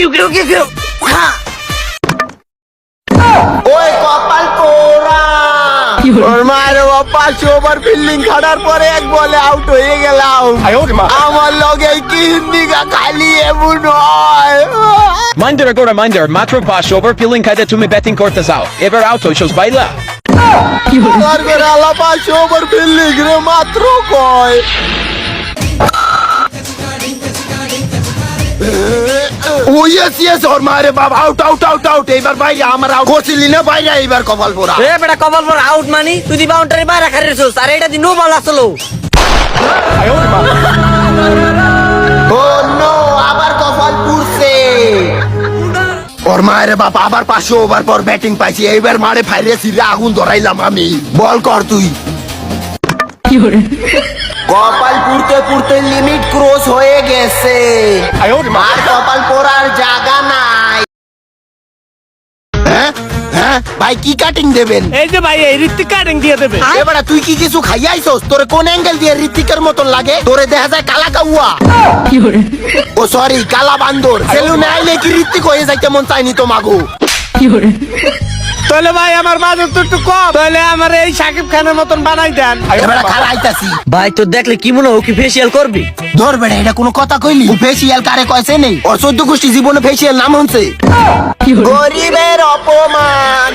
Q Q Q Q হ্যাঁ ওই কপাল পোড়া ওর মায়ের বাবা ওভার ফিল্ডিং খাটার পরে এক বলে আউট হয়ে গেলাম। আমার লগে কি হিন্দিকা খালি এমন হয়। Minder agora minder, macro pass over, feeling kada তুমি ব্যাটিং করতে যাও এবার আউট হইছস বাইলা আর করে আলা পাঁচ ওভার ফিল্ডিং রে মাত্র কয় ও ইয়েস ইয়েস ওর মায়ের বাবা আউট আউট আউট আউট এইবার বাইরে আমার আউট করছিলি না বাইরে এইবার কপাল পোড়া। এ বেটা কপাল পর আউট মানি? তুই দি বাউন্ডারি বাইরে খারিছস আর এটা দি নো বল আসলো। ও নো আবার কপাল পুড়ছে। ওর মায়ের বাপ আবার পাঁচশো ওভার পর ব্যাটিং পাইছি এইবার মারে ফাইরে সিরে আগুন ধরাইলাম আমি। বল কর তুই। কপাল পুড়তে পুড়তে লিমিট ক্রস হয়ে গেছে। আর কপাল পোড়ার জায়গা নাই। হ্যাঁ? হ্যাঁ? ভাই কি কাটিং দেবেন? এই যে ভাই এই ঋত্বিক কাটিং দিয়ে দেবে। এবারে তুই কি কিছু খাইয়াইছস তোরে কোন অ্যাঙ্গেল দিয়ে ঋতিকের মতন লাগে? তোরে দেখা যায় কালা কাউয়া। ও সরি কালা বান্দর। সেলুনে আইলে কি ঋতিক হয়ে যাইতে মন চাইনি তো মাগো তাহলে ভাই আমার বাজার তো একটু কম। তাহলে আমার এই সাকিব খানের মতন বানাই দেন। এবারে খালাইতাছি ভাই তো দেখলে কি মনে হয় কি ফেসিয়াল করবি? ধর বেড়া এটা কোনো কথা কইলি? ও ফেসিয়াল কারে কইছে নেই ওর চোদ্দ গোষ্ঠী জীবনে ফেসিয়াল নাম হচ্ছে গরিবের অপমান।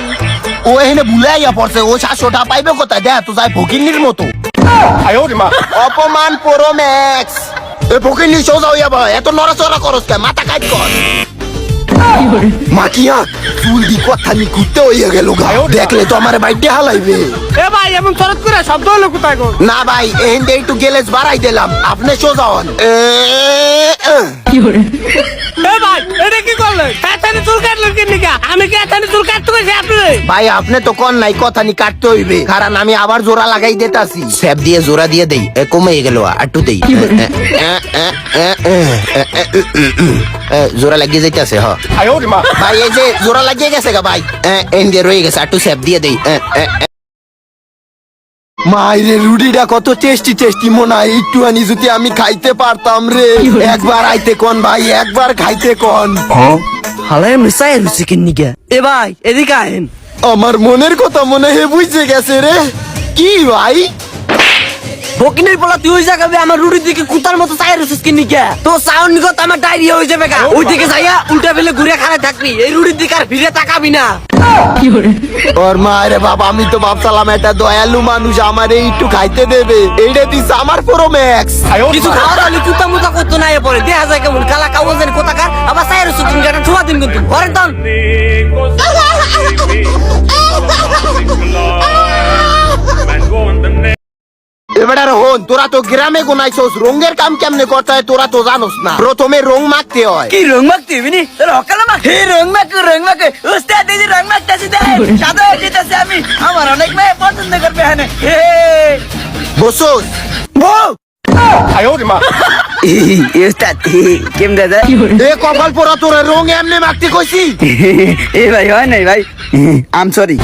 ও এখানে ভুলাইয়া পড়ছে ও সাতশোটা পাইবে কোথায়? দেখ তো যাই ফকিন্নির মতো। অপমান পুরো ম্যাক্স এ ফকিন্নি সোজা হইয়া ভাই এত নড়াচড়া করস কে? মাথা কাট কর। মাকিয়া চুল দি কথা নি কুত্তে হইয়া গেল গা। দেখলে তো আমার বাইটে হালাইবে। এ ভাই এমন চরত করে শব্দ হলো কোথায় গো? না ভাই এহেন দে একটু গেলেস বাড়াই দিলাম। আপনি সোজা হন। এ, ভাই এটা কি করলে এখানে চুল কাটলো কি নিকা আমি কি এখানে চুল কাটতে ভাই আপনি তো কন নাই কথা নি কাটতে হইবে। কারণ আমি আবার জোড়া লাগাই দিতাছি। স্যাপ দিয়ে জোড়া দিয়ে দেই। এ কমে গেল আটু দেই। জোড়া লাগিয়ে যাইতাছে হ। ভাই এই যে জোড়া লাগিয়ে গেছে গা ভাই। এ, এন দিয়ে রয়ে গেছে আটু স্যাপ দিয়ে দেই। মাইরে রুটিটা কত টেস্টি টেস্টি মনে হয় একটু আনি যদি আমি খাইতে পারতাম রে। একবার আইতে কোন ভাই একবার খাইতে কোন। হালাই মিসাই এ ভাই এদিকে আহেন। আমার মনের কথা মনে হে বুঝতে গেছে রে। কি ভাই? বকিনের পোলা তুই ওই আমার রুটির দিকে কুতার মতো চাই রুচিস কি নিকা? তো সাউন্ড নিকট আমার ডায়রিয়া হয়ে যাবে গা। ওই দিকে যাইয়া উল্টা ফেলে ঘুরে থাকবি। এই রুটির দিকে আর ফিরে তাকাবি না। ওর মায়ের বাবা আমি তো ভাবছিলাম একটা দয়ালু মানুষ আমার একটু খাইতে দেবে। এইটা দিস আমার পুরো ম্যাক্স কিছু খাওয়া দাওয়া কুতা মুতা করতো না এ পরে। দেখা যায় কেমন? কালা যেন কোথাকার। আবার চাই রুচি তুমি একটা ঠুয়া দিন কিন্তু। ঘরে তন এবার আর হন তোরা তো গ্রামে গোনাইছস রঙের কাম কেমনে করতে হয় তোরা তো জানোস না। প্রথমে রং মাখতে হয়। কি রং মাখতে বিনি তোর অকাল মাখ হে রং মাখ রং মাখ। উস্তাদ দিদি রং মাখতাছি দে সাদা হয়ে যেতেছে আমি। আমার অনেক মেয়ে পছন্দ করবে হানে হে। বসোস। বউ! উস্তাদ কেম দাদা এ কপাল পোড়া তোরা রং এমনি মাখতে কইছি? এ ভাই হয় নাই ভাই? আম সরি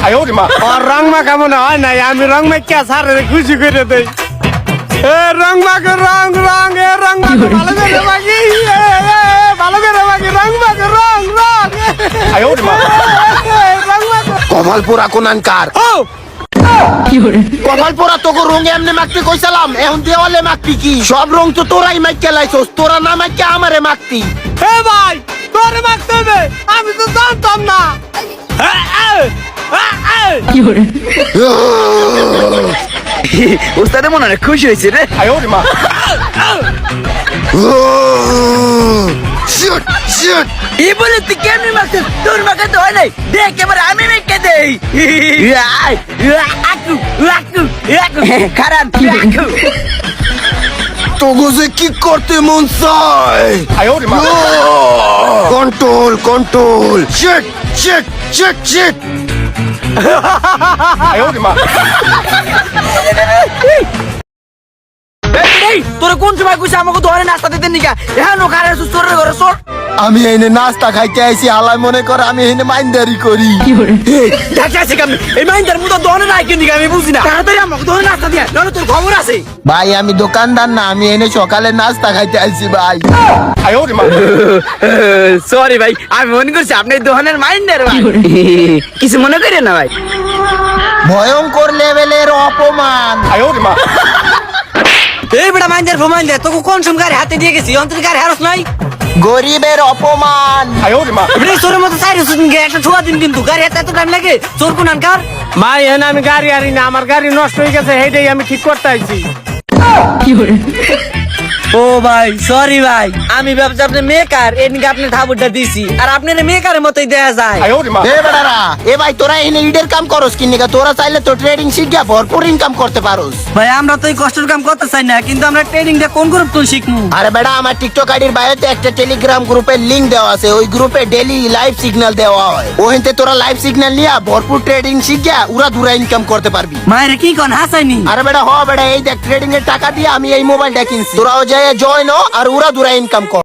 আর রং মাখা মনে হয় নাই। আমি রং মাখা সারে খুশি করে দেই। এ রং মাখ রং রং এ রং মাখ ভালো করে এ, ভালো করে মাখি রং মাখ রং রং। এ, রং মাখ কপাল পোড়া কোনান কার পোড়া তোকে রং এমনি মাখতে কইছিলাম এখন দেওয়ালে মাখতি কি? সব রং তো তোরাই মাইকে লাইছস তোরা না মাইকে আমারে মাখতি। হে ভাই তোরে মাখতে হবে আমি তো জানতাম না। এ, এ, এ, এ। উস্তাদে মনে হয় খুশি হয়েছে রে। শিট শিট এই বলে তুই কেমনি মাখছিস তোর মাখাতে হয় নাই। দেখ এবার আমি মেখে দেই। আকু আকু আকু খারাপ আকু তোগো যে কি করতে মন চায়? Control control. Shit shit shit shit あよりま এই তোরে কোন সময় কইছে আমাকে ধরে নাস্তা দিতে নিকা? এখন ওখানে সুস্থ ঘরে সর আমি এনে নাস্তা খাইতে আইছি হালাই মনে করে আমি এনে মাইন্দারি করি। আছে এই নাই কিন্তু আমি বুঝি না। তাড়াতাড়ি আমাকে ধরে নাস্তা দিয়া নাহলে তোর খবর আছে। ভাই আমি দোকানদার না আমি এনে সকালে নাস্তা খাইতে আইছি ভাই। সরি ভাই আমি মনে করছি আপনি দোকানের মাইন্ডার ভাই। কিছু মনে করেন না ভাই? ভয়ঙ্কর লেভেলের অপমান। এই বেটা মাইন্ডার ফোমাইন্ডার তোকে কোন সময় গাড়ি হাতে দিয়ে গেছি? অন্তর গাড়ি হারস নাই? গরিবের অপমান। এবারে চোরের মতো সাইড একটা ছোয়া দিন কিন্তু গাড়ি হাতে এত টাইম লাগে? চোর কোন আনকার? মাই এনে আমি গাড়ি আনি না আমার গাড়ি নষ্ট হয়ে গেছে সেইটাই আমি ঠিক করতে আইছি। ও ভাই সরি ভাই। আমি ভাবছি আপনি মেকার এদিকে আপনি ঠাবুরটা দিছি। আর আপনার মেকারের মতোই দেয়া যায়। এ বেড়ারা এ ভাই তোরা এনে ইডের কাম করস কি নিকা? তোরা চাইলে তো ট্রেডিং শিখা ভরপুর ইনকাম করতে পারোস। ভাই আমরা তো এই কষ্টের কাম করতে চাই না কিন্তু আমরা ট্রেনিংটা কোন গ্রুপ তো শিখমু? আরে বেটা আমার টিকটক আইডির বাইরেতে একটা টেলিগ্রাম গ্রুপের লিংক দেওয়া আছে। ওই গ্রুপে ডেলি লাইভ সিগন্যাল দেওয়া হয়। ওহিনতে তোরা লাইভ সিগন্যাল নিয়া ভরপুর ট্রেডিং শিখা উড়া দুরা ইনকাম করতে পারবি। মায়ের কি কোন হাসাইনি আরে বেটা হ বেটা এই দেখ ট্রেডিং এর টাকা দিয়ে আমি এই মোবাইলটা কিনছি। তোরাও যায় জয়েন হ আর উড়া দুরা ইনকাম কর।